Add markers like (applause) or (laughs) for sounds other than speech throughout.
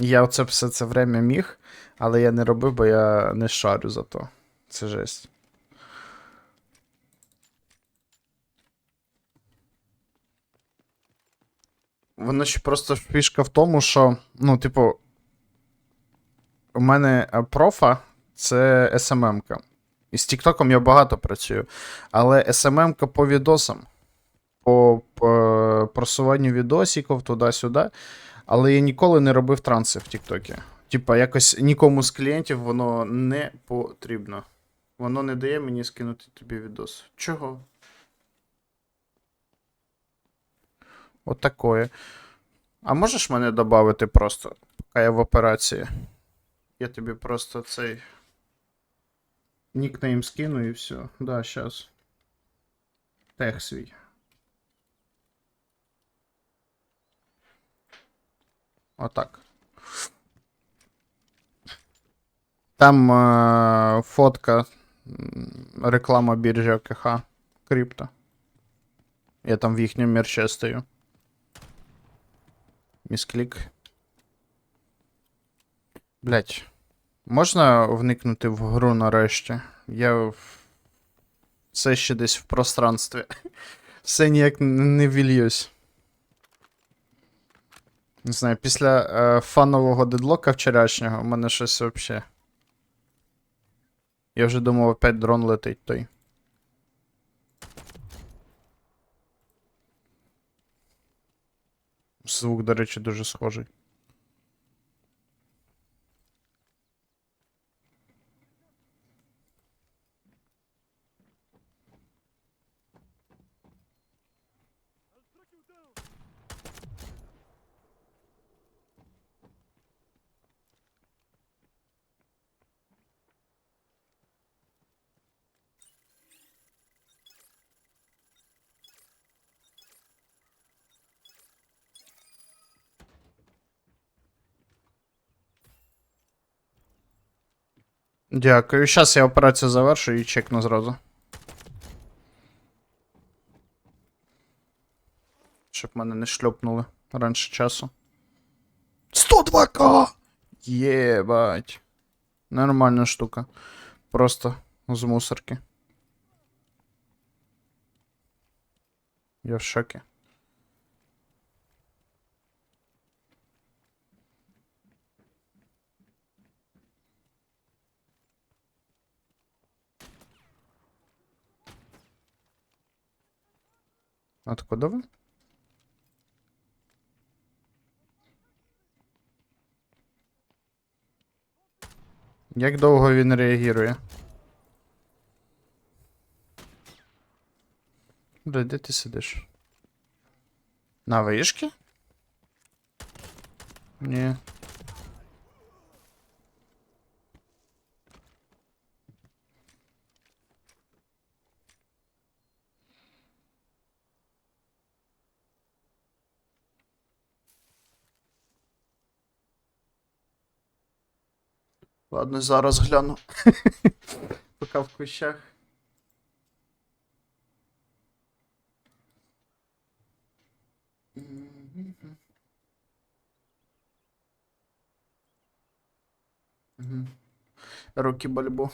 Я оце все це время міг, але я не робив, бо я не шарю за то. Це жесть. Воно ще просто фішка в тому, що, ну, типу, у мене е, профа це SMM-ка. І з Тіктоком я багато працюю. Але SMM-ка по відосам, по, просуванню відосиків туди-сюди. Але я ніколи не робив транси в Тіктокі. Типа, якось нікому з клієнтів воно не потрібно. Воно не дає мені скинути тобі відос. Чого? От. А можеш мене додати просто, поки я в операції? Я тобі просто цей. Нікнейм скину і все. Да, щас. Тех свій. Отак. Там е, фотка. Реклама біржі ОКХ. Крипто. Я там в їхньому мерче стою. Місклік. Блять. Можна вникнути в гру нарешті? Я все ще десь в пространстві. (laughs) Все ніяк не вільюсь. Не знаю, після е, фанового дедлока вчорашнього в мене щось вообще. Я вже думав, опять дрон летить той. Звук, до речі, дуже схожий. Дякую. Щас я операцію завершу і чекну зразу. Щоб мене не шльопнули раніше часу. 102к! Єбать. Нормальна штука. Просто з мусорки. Я в шокі. Откуда ви? Як довго він реагує? Бля, де ти сидиш? На вишки? Ні. Ладно, зараз гляну. (laughs) Поки в кущах. Руки бальбо.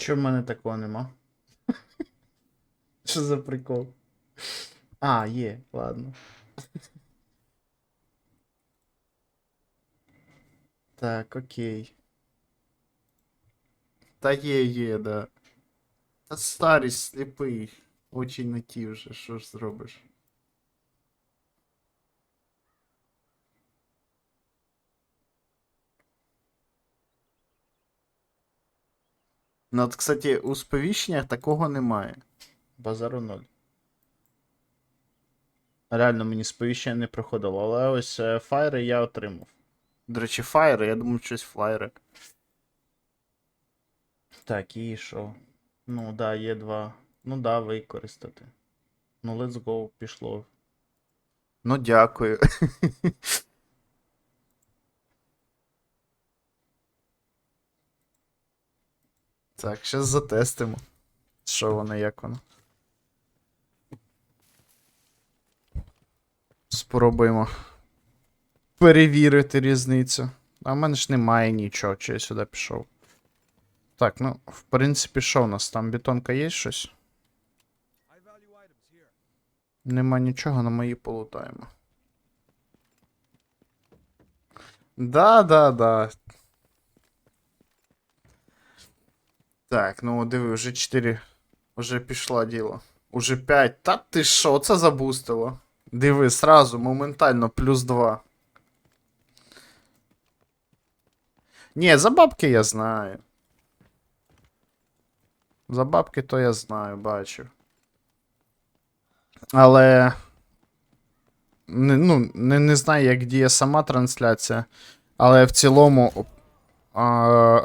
Чого в мене такого нема? Що за прикол? А, є, ладно. Так, окей. Та є, є, да. Та старість сліпий. Очі не ті вже, що ж зробиш. Ну, от, кстати, у сповіщеннях такого немає. Базару ноль. Реально мені сповіщення не приходило, але ось е, фаєри я отримав. До речі, фаєри, я думав, щось флаєри. Так, і що? Ну, да, є два. Ну да, використати. Ну, let's go, пішло. Ну, дякую. (laughs) Так, зараз затестимо. Що воно, як воно. Спробуємо перевірити різницю. А в мене ж немає нічого, чи я сюди пішов. Так, ну, в принципі, що у нас там? Бетонка є щось? Нема нічого, на мої полутаємо. Да, да, да. Так, ну диви, вже 4. Уже пішло діло. Уже 5. Та ти що, це забустило? Диви, сразу, моментально, плюс 2. Ні, за бабки я знаю. За бабки то я знаю, бачу. Але. Не, ну, не, не знаю, як діє сама трансляція. Але в цілому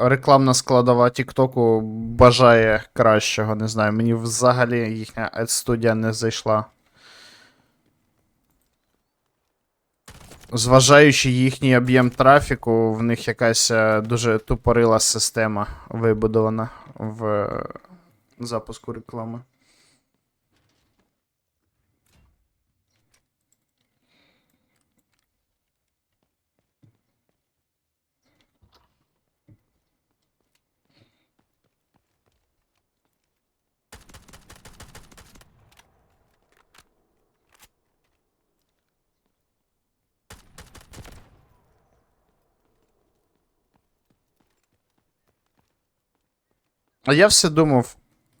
рекламна складова Тіктоку бажає кращого. Не знаю, мені взагалі їхня студія не зайшла. Зважаючи їхній об'єм трафіку, в них якась е, дуже тупорила система вибудована в е, запуску реклами. А я все думав,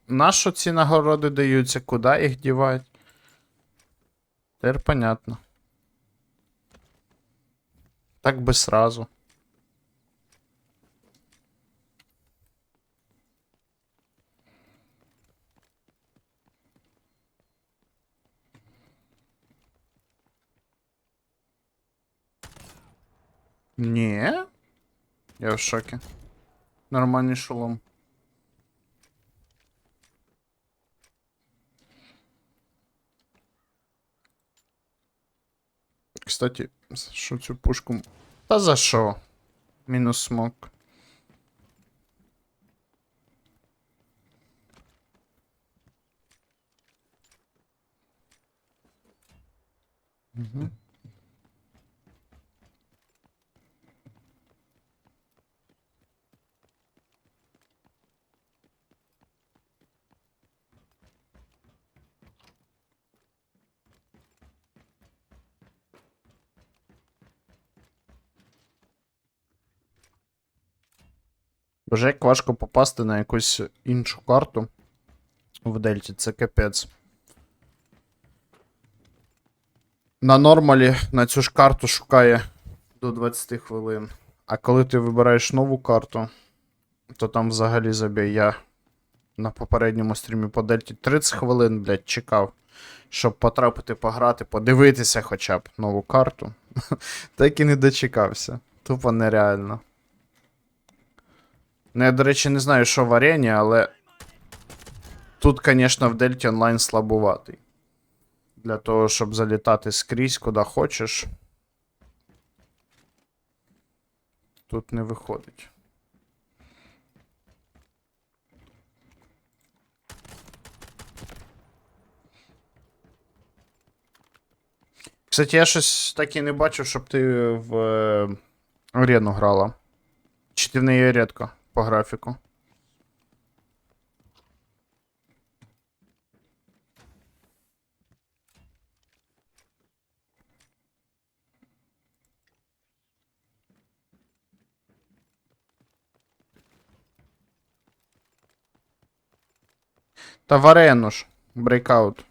на що ці нагороди даються, куди їх дівають? Тепер понятно. Так би сразу. Ні. Я в шокі. Нормальний шолом. Кстати, що цю пушку. Та за що? Мінус смок. Угу. Боже, як важко попасти на якусь іншу карту в Дельті, це капець. На нормалі на цю ж карту шукає до 20 хвилин. А коли ти вибираєш нову карту, то там взагалі забій. Я на попередньому стрімі по Дельті 30 хвилин, блядь, чекав, щоб потрапити пограти, подивитися хоча б нову карту. (laughs) Так і не дочекався. Тупо нереально. Ну, я, до речі, не знаю, що в арені, але. Тут, звісно, в Дельті онлайн слабуватий. Для того, щоб залітати скрізь, куди хочеш. Тут не виходить. Кстати, я щось так і не бачив, щоб ти в е, арену грала. Чи ти в неї рідко по графіку? Та в ж. Брейкаут.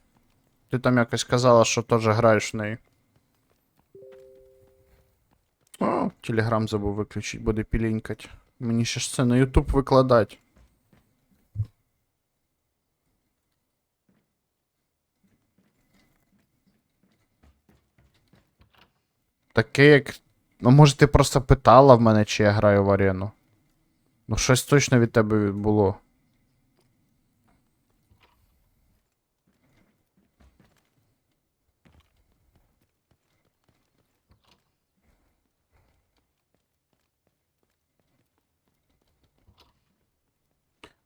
Ти там якось казала, що теж граєш в неї. О, телеграм забув виключити, буде пілінькать. Мені ще ж це на Ютуб викладати. Таке як. Ну, може, ти просто питала в мене, чи я граю в арену. Ну, щось точно від тебе було.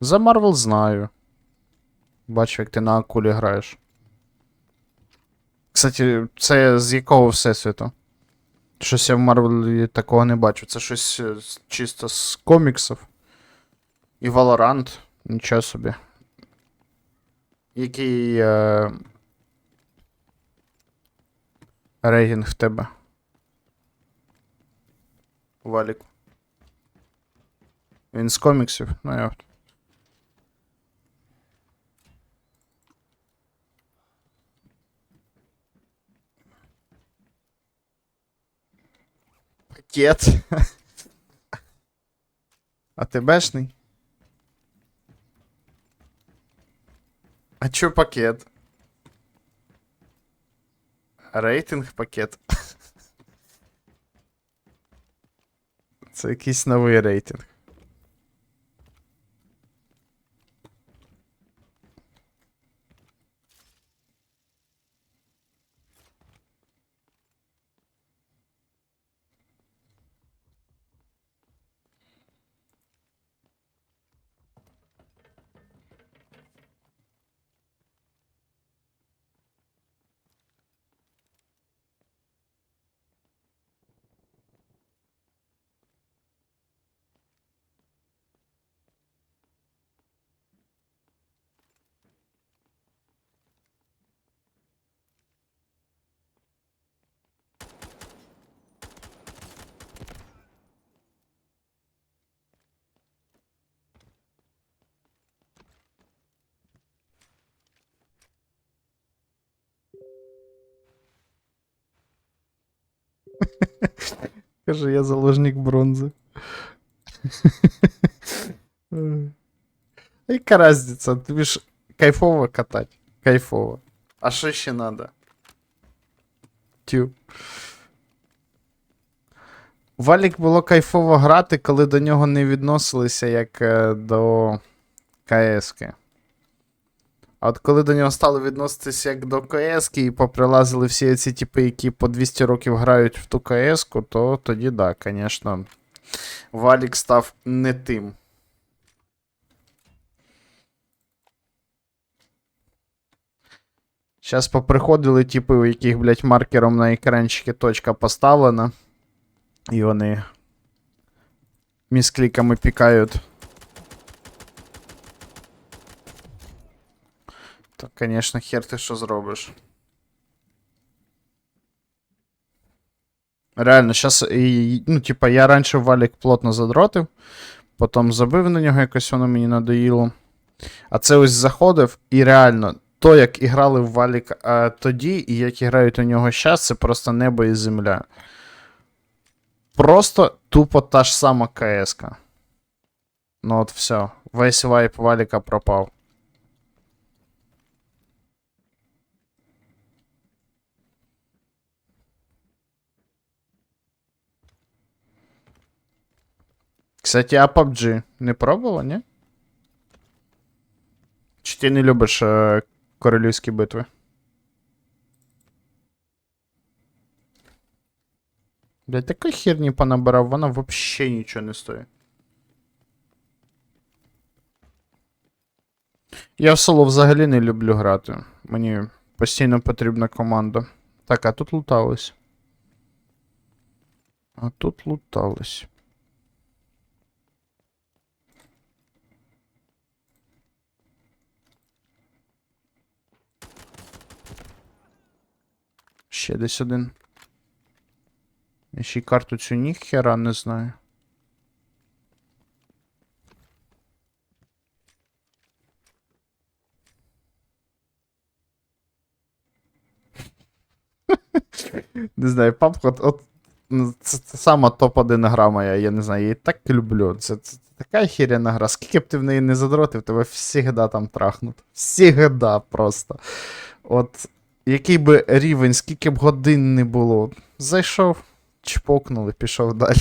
За Марвел знаю. Бачу, як ти на акулі граєш. Кстати, це з якого всесвіту? Щось я в Марвелі такого не бачу. Це щось е, чисто з коміксів. І Valorant. Нічого собі. Який. Е... Рейтинг в тебе? Валік. Він з коміксів? Ну я. Пакет. А ти бешний? А чо пакет? Рейтинг пакет. Це якийсь новий рейтинг. Каже, я заложник бронзи. Яка (laughs) разниця? Тобі ж кайфово катати. Кайфово. А що ще надо? Тю. Валік було кайфово грати, коли до нього не відносилися як е, до КС-ки. А от коли до нього стали відноситися як до КС-ки і поприлазили всі ці типи, які по 200 років грають в ту КС-ку, то тоді да, звісно, Валік став не тим. Зараз поприходили типи, у яких, блядь, маркером на екранчикі точка поставлена. І вони міскліками пікають. То, конечно, хер ти що зробиш. Реально, зараз, ну, типа, я раніше валік плотно задротив, потім забив на нього, якось воно мені надоїло. А це ось заходив, і реально, то, як іграли в валік а, тоді, і як грають у нього зараз, це просто небо і земля. Просто тупо та ж сама КС-ка. Ну от все. Весь вайп валіка пропав. Кстати, а PUBG не пробувала, ні? Чи ти не любиш е, королівські битви? Блять, такої херні понабирав, вона вообще нічого не стоїть. Я в соло взагалі не люблю грати. Мені постійно потрібна команда. Так, а тут лутались. А тут лутались. ще десь один. Я ще й карту цю ніхера не знаю. (laughs) Не знаю, папка от, от це, це сама топ-1 гра моя, я не знаю, я її так люблю. Це, це така хіряна гра. Скільки б ти в неї не задротив, тебе всігда там трахнуть. Всігда просто. От який би рівень, скільки б годин не було. Зайшов, чпокнули, пішов далі.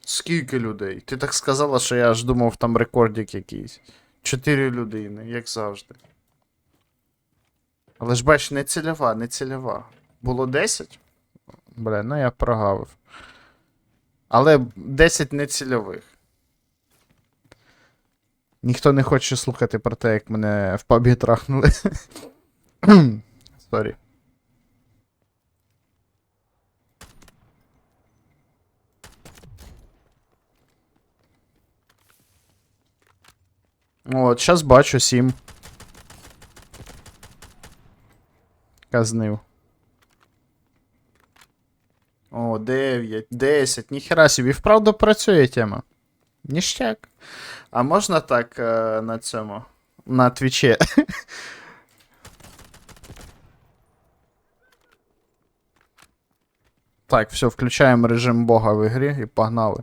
Скільки людей? Ти так сказала, що я аж думав, там рекордик якийсь. Чотири людини, як завжди. Але ж бач, не цільова, не цільова. Було 10? Бля, ну я прогавив. Але 10 не цільових. Ніхто не хоче слухати про те, як мене в пабі трахнули. Сорі. От, зараз бачу 7. Казнив. О, 9, 10. Ніхера собі, вправду працює тема. Ніштяк. А можна так е, на цьому? На твічі. Так, все, включаємо режим Бога в ігрі і погнали.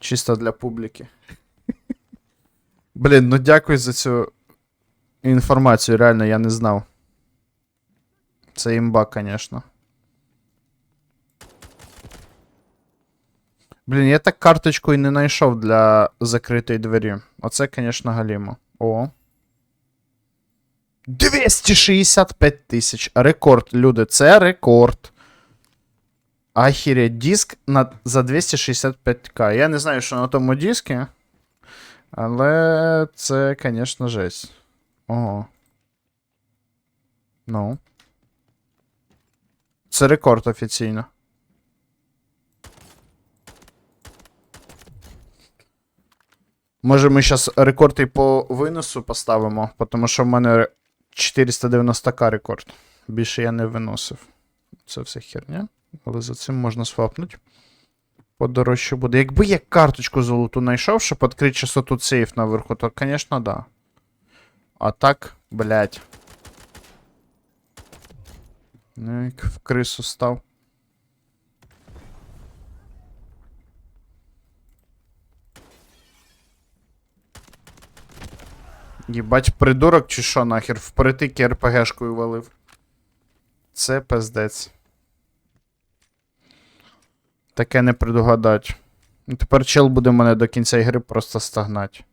Чисто для публіки. Блін, ну дякую за цю інформацію, реально я не знав. Це імба, звісно. Блін, я так карточку і не знайшов для закритої двері. Оце, звісно, галімо. О. 265 тисяч. Рекорд, люди, це рекорд. Ахіря, диск на, за 265к. Я не знаю, що на тому дискі. Але це, звісно, жесть. Ого. Ну. Це рекорд офіційно. Може, ми зараз рекорд і по виносу поставимо, тому що в мене 490к рекорд. Більше я не виносив. Це все херня. Але за цим можна свапнути. Подорожче буде. Якби я карточку золоту знайшов, щоб відкрити часу тут сейф наверху, то, звісно, да. А так, блядь. Ну, як в крису став. Єбать, придурок чи що нахер впритики РПГшкою валив. Це пиздець. Таке не предугадать. Ну, Тепер чел буде мене до кінця ігри просто стагнать.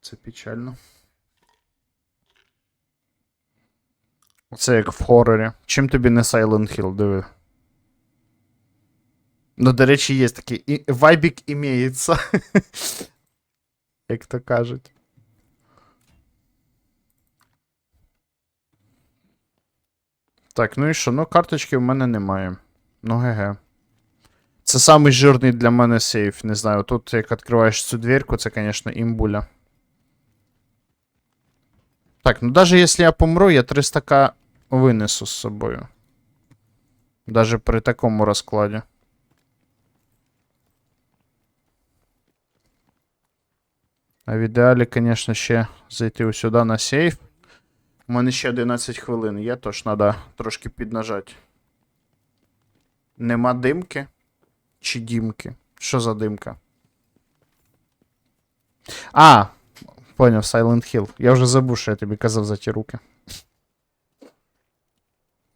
Це печально. Це як в хорорі. Чим тобі не Silent Hill, диви. Ну, до речі, є такий. І... Вайбік імеється. (laughs) Як то кажуть. Так, ну і що? Ну, карточки в мене немає. Ну, ге-ге. Це самий жирний для мене сейф. Не знаю, тут як відкриваєш цю дверку, це, звісно, імбуля. Так, ну даже если я помру, я 300к винесу з собою. Даже при такому розкладі. А в ідеалі, звісно, ще зайти сюди на сейф. У мене ще 11 хвилин є, тож треба трошки піднажати. Нема димки? Чи дімки? Що за димка? А! Поняв, Silent Hill. Я вже забув, що я тобі казав за ті руки.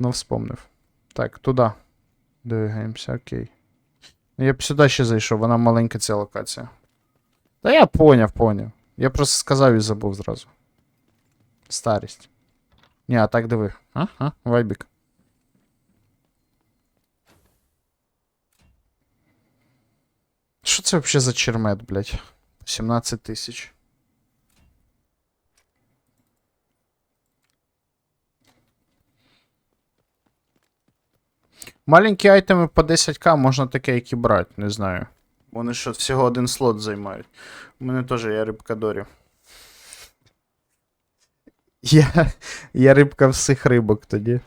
Ну, вспомнив. Так, туди. Двигаємося, окей. Ну, я б сюди ще зайшов, вона маленька ця локація. Та я поняв, поняв. Я просто сказав і забув зразу. Старість. Ні, а так диви. Ага, вайбік. Що це взагалі за чермет, блядь? 17 тисяч. Маленькі айтеми по 10к можна таке, які брати, не знаю. Вони що, всього один слот займають. У мене теж є рибка Дорі. Я, я рибка всіх рибок тоді.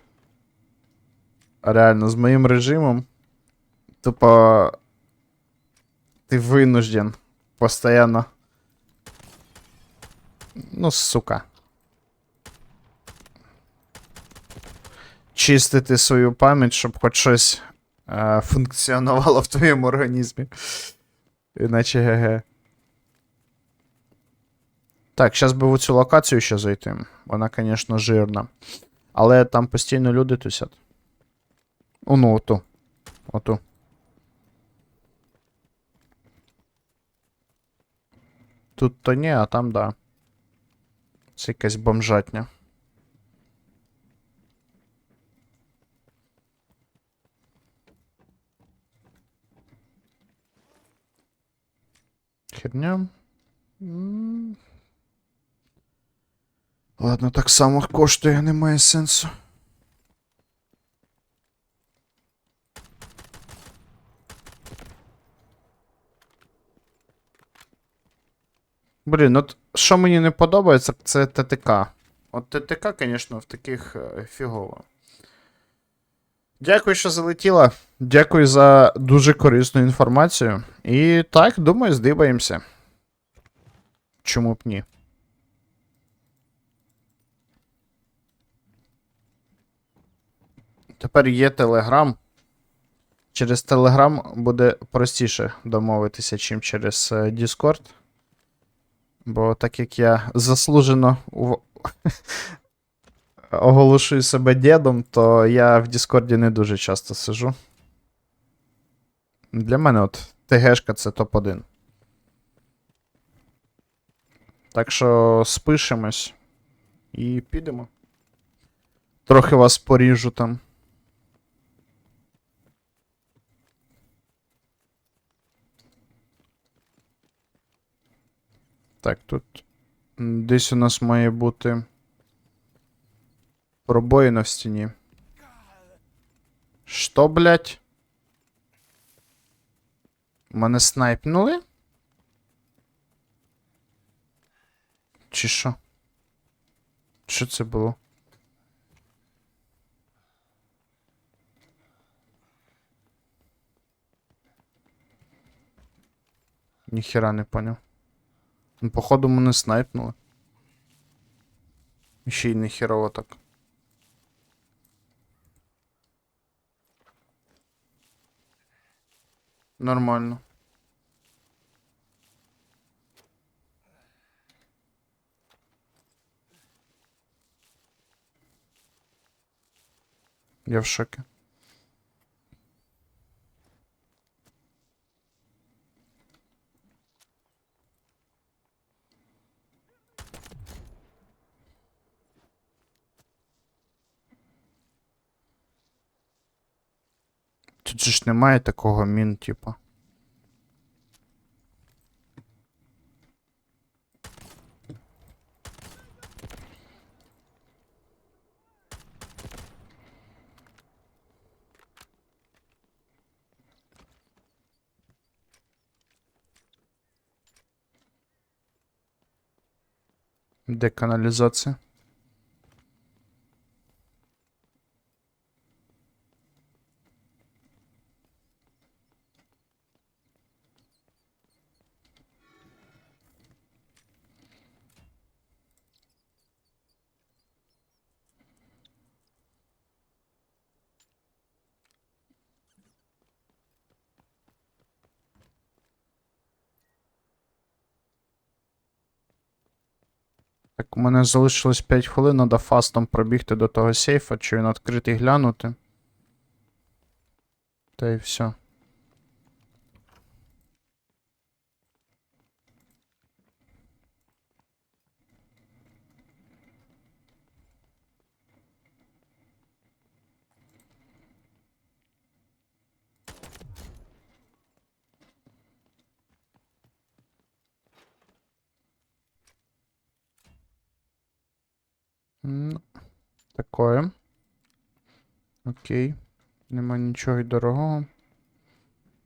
Реально, з моїм режимом. Тупо. Ти вынужден постоянно. Ну, сука. Чистити свою пам'ять, щоб хоч щось е, функціонувало в твоєму організмі. Іначе ГГ. Так, зараз би в цю локацію ще зайти. Вона, звісно, жирна. Але там постійно люди тусять. О, ну, оту. Оту. Тут то ні, а там да. Це якась бомжатня. Херня. Ладно, так само коштує, немає сенсу. Блін, от що мені не подобається, це ТТК. От ТТК, звісно, в таких е, фігово. Дякую, що залетіла. Дякую за дуже корисну інформацію. І так, думаю, здибаємося. Чому б ні? Тепер є Телеграм. Через Телеграм буде простіше домовитися, чим через е, Discord. Бо так як я заслужено (laughs) оголошую себе дідом, то я в Діскорді не дуже часто сижу. Для мене от ТГшка це топ-1. Так що спишемось і підемо. Трохи вас поріжу там. Так, тут десь у нас має бути пробоїна в стіні. Що, блять? Мене снайпнули? Чи що? Що це було? Ніхера не поняв. Ну, походу, мене снайпнули. Ще й не херово так. Нормально. Я в шокі. Тут же ж немає такого мін, типа. Де каналізація? У мене залишилось 5 хвилин, треба фастом пробігти до того сейфа, чи він відкритий глянути. Та й все. Такое. Окей. Нема нічого й дорогого.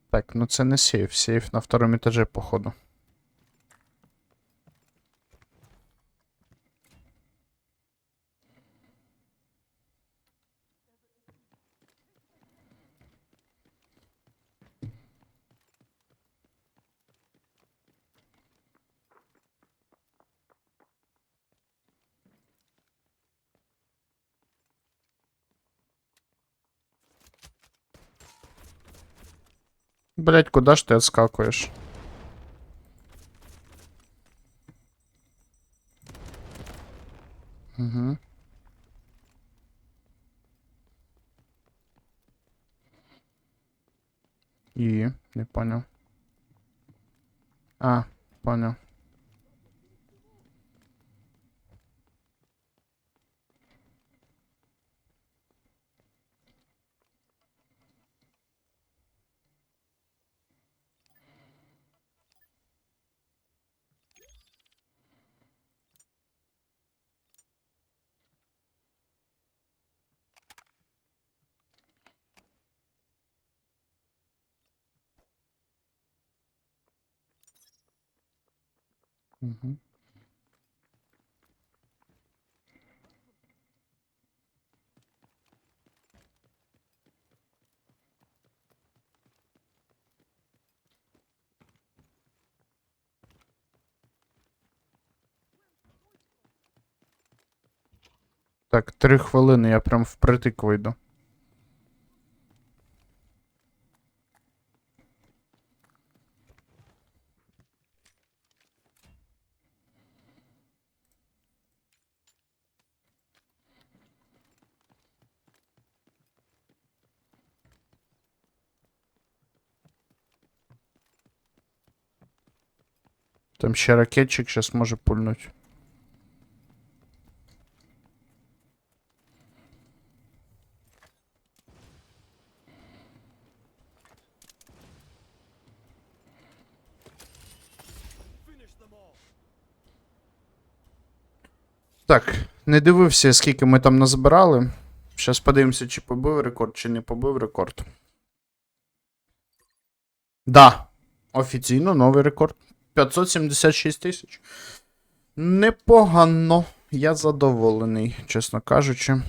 Так, ну це не сейф. Сейф на второму етажі, походу. Блять, куда ж ти отскакуєш? Угу. І, не понял. Так, три хвилини, я прям впритик вийду. Там ще ракетчик сейчас може пульнуть. Так, не дивився, скільки ми там назбирали. Зараз подивимося, чи побив рекорд, чи не побив рекорд. Да. Офіційно новий рекорд. 576 тисяч. Непогано. Я задоволений, чесно кажучи.